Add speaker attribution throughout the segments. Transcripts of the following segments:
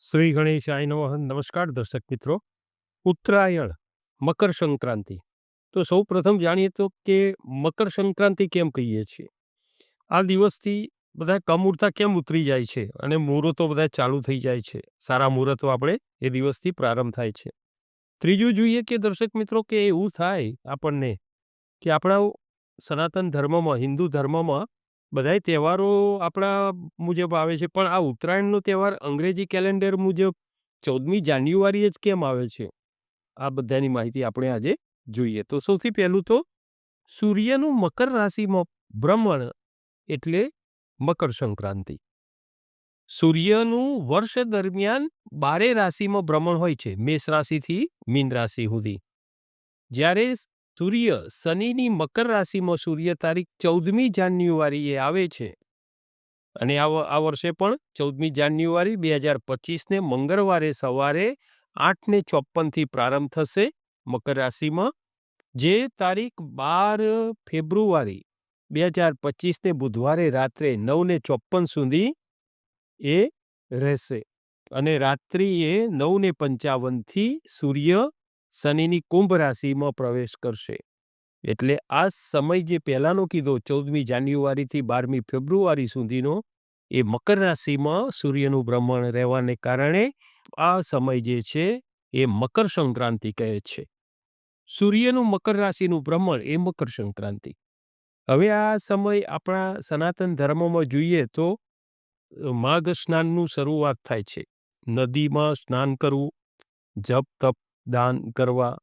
Speaker 1: શ્રી ગણેશ નમઃ નમસ્કાર દર્શક મિત્રો. ઉત્તરાયણ, મકર સંક્રાંતિ. તો સૌ પ્રથમ જાણીએ તો કે મકર સંક્રાંતિ કેમ કહીએ છીએ? આ દિવસથી બધા કમૂરતા કેમ ઉતરી જાય છે? અને મુહૂર્તો બધા ચાલુ થઈ જાય છે? સારા મુહૂર્તો આપણે એ દિવસથી પ્રારંભ થાય છે. ત્રીજું જોઈએ કે દર્શક મિત્રો કે એવું થાય આપણને કે આપણા સનાતન ધર્મમાં, હિન્દુ ધર્મમાં બધાય તહેવારો આપણા મુજબ આવે છે. પણ આ ઉત્તરાયણનો તહેવાર અંગ્રેજી કેલેન્ડર મુજબ ચૌદમી જાન્યુઆરીએ જ કેમ આવે છે? આ બધાની માહિતી આપણે આજે જોઈએ. તો સૌથી પહેલું તો સૂર્યનું મકર રાશિમાં ભ્રમણ એટલે મકર સંક્રાંતિ. સૂર્યનું વર્ષ દરમિયાન બારે રાશિમાં ભ્રમણ હોય છે. મેષ રાશિથી મીન રાશિ સુધી. જ્યારે સૂર્ય શનિની મકર રાશિમાં સૂર્ય તારીખ ચૌદમી જાન્યુઆરીએ આવે છે. અને આ વર્ષે પણ ચૌદમી જાન્યુઆરી બે હજાર પચીસને મંગળવારે સવારે આઠને ચોપ્પનથી પ્રારંભ થશે મકર રાશિમાં, જે તારીખ બાર ફેબ્રુઆરી બે હજાર પચીસને બુધવારે રાત્રે નવને ચોપ્પન સુધી એ રહેશે. અને રાત્રિએ નવને પંચાવનથી સૂર્ય શનિની કુંભ રાશિમાં પ્રવેશ કરશે. એટલે આ સમય જે પહેલાંનો કીધો, ચૌદમી જાન્યુઆરીથી બારમી ફેબ્રુઆરી સુધીનો, એ મકર રાશિમાં સૂર્યનું ભ્રમણ રહેવાને કારણે આ સમય જે છે, એ મકર સંક્રાંતિ કહે છે. સૂર્યનું મકર રાશિનું ભ્રમણ એ મકર સંક્રાંતિ. હવે આ સમય આપણા સનાતન ધર્મમાં જોઈએ તો માઘ સ્નાનનું શરૂઆત થાય છે. નદીમાં સ્નાન કરવું જપ તપ દાન કરવા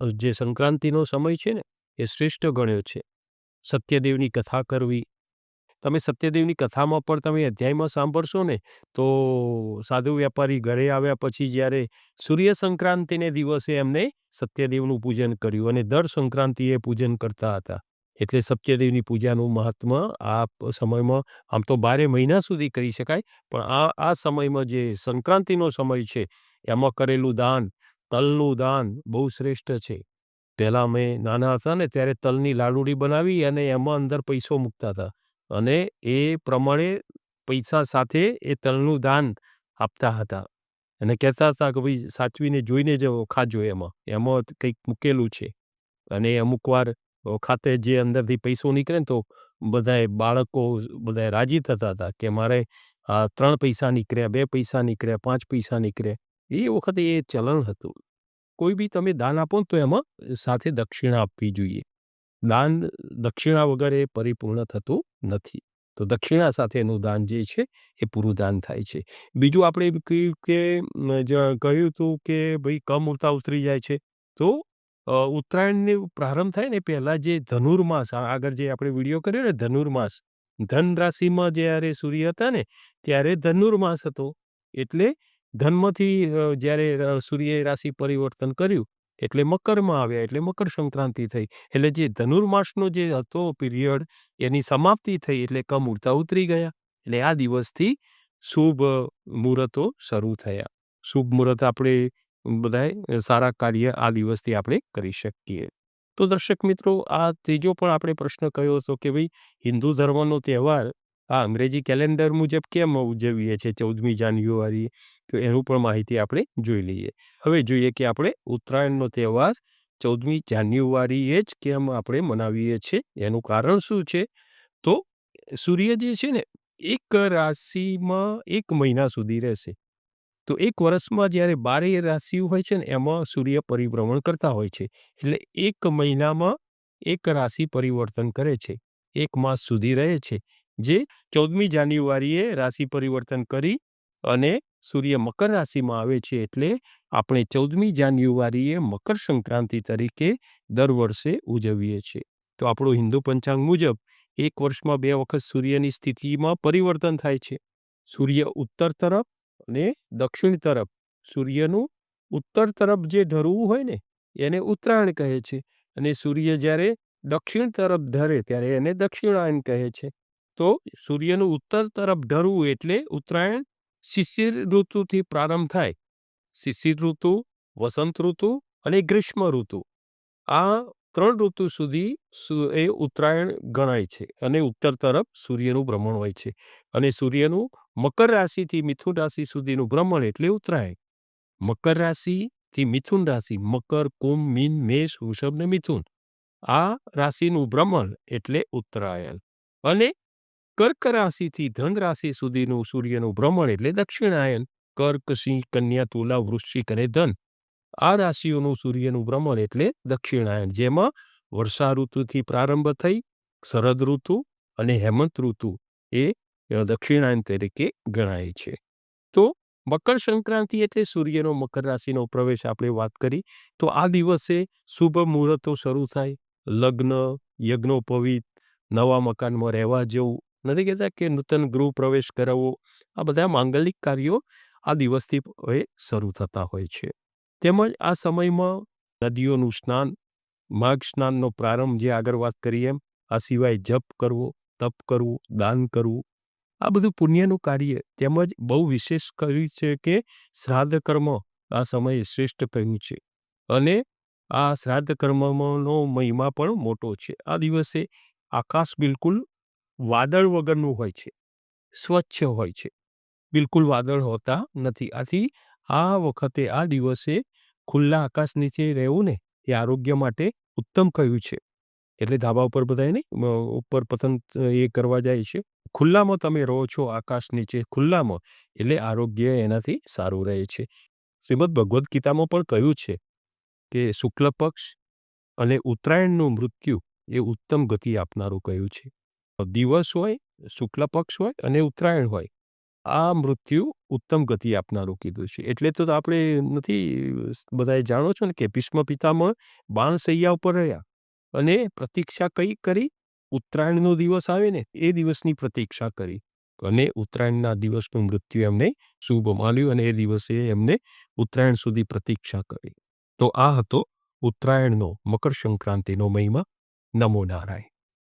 Speaker 1: જે સંક્રાંતિનો સમય છે ને, એ શ્રેષ્ઠ ગણ્યો છે. સત્યદેવની કથા કરવી. તમે સત્યદેવની કથામાં પણ તમે અધ્યાયમાં સાંભળશો ને, તો સાધુ વેપારી ઘરે આવ્યા પછી જ્યારે સૂર્ય સંક્રાંતિને દિવસે એમને સત્યદેવનું પૂજન કર્યું અને દર સંક્રાંતિએ પૂજન કરતા હતા. એટલે સત્યદેવની પૂજાનું મહાત્મ આ સમયમાં, આમ તો બારે મહિના સુધી કરી શકાય, પણ આ આ સમયમાં જે સંક્રાંતિનો સમય છે, એમાં કરેલું દાન તલનું દાન બહુ શ્રેષ્ઠ છે. પહેલાં અમે નાના હતા ને ત્યારે તલની લાડુડી બનાવી અને એમાં અંદર પૈસો મૂકતા હતા. અને એ પ્રમાણે પૈસા સાથે એ તલનું દાન આપતા હતા. અને કહેતા હતા કે ભાઈ સાચવીને જોઈને જ ખાજો એમાં. એમાં કંઈક મૂકેલું છે. અને અમુક વાર ખાતે જે અંદરથી પૈસો નીકળે ને તો બધાય બાળકો બધાએ રાજી થતા હતા કે મારે આ ત્રણ પૈસા નીકળ્યા, બે પૈસા નીકળ્યા, પાંચ પૈસા નીકળ્યા. એ વખતે એ ચલણ હતું. કોઈ બી તમે દાન આપો ને તો એમાં સાથે દક્ષિણા આપવી જોઈએ. દાન દક્ષિણા વગર એ પરિપૂર્ણ થતું નથી. તો દક્ષિણા સાથેનું દાન જે છે એ પૂરું દાન થાય છે. બીજું આપણે કહ્યું કે કહ્યું હતું કે ભાઈ કમ ઉડતા ઉતરી જાય છે. તો ઉત્તરાયણને પ્રારંભ થાય ને પહેલાં જે ધનુર્માસ આગળ જે આપણે વીડિયો કર્યો ને ધનુર્માસ ધન રાશિમાં જ્યારે સૂર્ય હતા ને, ત્યારે ધનુર્માસ હતો. એટલે ધનમાંથી જ્યારે સૂર્ય રાશિ પરિવર્તન કર્યું, એટલે મકરમાં આવ્યા, એટલે મકર સંક્રાંતિ થઈ, એટલે જે ધનુર્માસનો જે હતો પીરિયડ, એની સમાપ્તિ થઈ, એટલે કમ ઉડતા ઉતરી ગયા, એટલે આ દિવસથી શુભ મુહૂર્તો શરૂ થયા. શુભ મુહૂર્ત આપણે બધાએ સારા કાર્ય આ દિવસથી આપણે કરી શકીએ. તો દર્શક મિત્રો, આ ત્રીજો પણ આપણે પ્રશ્ન કહ્યો હતો કે ભાઈ, હિન્દુ ધર્મનો તહેવાર આ અંગ્રેજી કેલેન્ડર મુજબ કેમ ઉજવીએ છીએ ચૌદમી જાન્યુઆરી, તો એનું પણ માહિતી આપણે જોઈ લઈએ. હવે જોઈએ કે આપણે ઉત્તરાયણનો તહેવાર ચૌદમી જાન્યુઆરીએ જ કેમ આપણે મનાવીએ છીએ? એનું કારણ શું છે? તો સૂર્ય જે છે ને, એક રાશિમાં એક મહિના સુધી રહેશે. તો એક વર્ષમાં જ્યારે બારે રાશિઓ હોય છે ને, એમાં સૂર્ય પરિભ્રમણ કરતા હોય છે. એટલે એક મહિનામાં એક રાશિ પરિવર્તન કરે છે. એક માસ સુધી રહે છે. જે ચૌદમી જાન્યુઆરીએ રાશિ પરિવર્તન કરી અને સૂર્ય મકર રાશિમાં આવે છે એટલે આપણે ચૌદમી જાન્યુઆરીએ મકર સંક્રાંતિ તરીકે દર વર્ષે ઉજવીએ છીએ. તો આપણું હિન્દુ પંચાંગ મુજબ એક વર્ષમાં બે વખત સૂર્યની સ્થિતિમાં પરિવર્તન થાય છે. સૂર્ય ઉત્તર તરફ અને દક્ષિણ તરફ. સૂર્યનું ઉત્તર તરફ જે ધરવું હોય ને, એને ઉત્તરાયણ કહે છે. અને સૂર્ય જ્યારે દક્ષિણ તરફ ધરે ત્યારે એને દક્ષિણાયન કહે છે. તો સૂર્યનું ઉત્તર તરફ ઢરવું એટલે ઉત્તરાયણ શિશિર ઋતુથી પ્રારંભ થાય. શિશિર ઋતુ, વસંત ઋતુ અને ગ્રીષ્મ ઋતુ. આ ત્રણ ઋતુ સુધી એ ઉત્તરાયણ ગણાય છે અને ઉત્તર તરફ સૂર્યનું ભ્રમણ હોય છે. અને સૂર્યનું મકર રાશિથી મિથુન રાશિ સુધીનું ભ્રમણ એટલે ઉત્તરાયણ. મકર રાશિથી મિથુન રાશિ, મકર, કુંભ, મીન, મેષ, વૃષભ ને મિથુન. આ રાશિનું ભ્રમણ એટલે ઉત્તરાયણ. અને કર્ક રાશિથી ધન રાશિ સુધીનું સૂર્યનું ભ્રમણ એટલે દક્ષિણાયન. કર્ક, સિંહ, કન્યા, તુલા, વૃશ્ચિક અને ધન. આ રાશિઓનું સૂર્યનું ભ્રમણ એટલે દક્ષિણાયન, જેમાં વર્ષા ઋતુથી પ્રારંભ થઈ શરદ ઋતુ અને હેમંત ઋતુ એ દક્ષિણાયન તરીકે ગણાય છે. તો મકર સંક્રાંતિ એટલે સૂર્યનો મકર રાશિનો પ્રવેશ આપણે વાત કરી. તો આ દિવસે શુભ મુહૂર્તો શરૂ થાય. લગ્ન, યજ્ઞોપવિત, નવા મકાનમાં રહેવા જવું નથી કહેતા કે નૂતન ગૃહ પ્રવેશ કરાવવો. આ બધા માંગલિક કાર્યો આ દિવસથી હવે શરૂ થતા હોય છે. તેમજ આ સમયમાં નદીઓનું સ્નાન માઘ સ્નાનનો પ્રારંભ જે આગળ વાત કરીએ એમ, આ સિવાય જપ કરવો, તપ કરવું, દાન કરવું, આ બધું પુણ્યનું કાર્ય. તેમજ બહુ વિશેષ કહ્યું છે કે શ્રાદ્ધ કર્મ આ સમયે શ્રેષ્ઠ કહ્યું છે. અને આ શ્રાદ્ધ કર્મનો મહિમા પણ મોટો છે. આ દિવસે આકાશ બિલકુલ વાદળ વગરનું હોય છે. સ્વચ્છ હોય છે. બિલકુલ વાદળ હોતા નથી. આથી આ વખતે, આ દિવસે ખુલ્લા આકાશ નીચે રહેવું ને એ આરોગ્ય માટે ઉત્તમ કહ્યું છે. એટલે ધાબા ઉપર બધાય નહીં ઉપર પતંગ એ કરવા જાય છે. ખુલ્લામાં તમે રહો છો, આકાશ નીચે ખુલ્લામાં, એટલે આરોગ્ય એનાથી સારું રહે છે. શ્રીમદ ભગવદ્ ગીતામાં પણ કહ્યું છે કે શુક્લ પક્ષ અને ઉત્તરાયણનું મૃત્યુ એ ઉત્તમ ગતિ આપનારું કહ્યું છે. દિવસ હોય, શુક્લ પક્ષ હોય અને ઉત્તરાયણ હોય. આ મૃત્યુ ઉત્તમ ગતિ આપનારું કીધું છે. એટલે તો આપણે નથી બધાએ જાણો છો ને કે ભીષ્મ પિતામાં બાણ સૈયા ઉપર રહ્યા અને પ્રતીક્ષા કઈ કરી? ઉત્તરાયણનો દિવસ આવે ને એ દિવસની પ્રતીક્ષા કરી. અને ઉત્તરાયણના દિવસનું મૃત્યુ એમને શુભ માન્યું અને એ દિવસે એમને ઉત્તરાયણ સુધી પ્રતીક્ષા કરી. તો આ હતો ઉત્તરાયણનો મકર સંક્રાંતિનો મહિમા. નમો નારાયણ.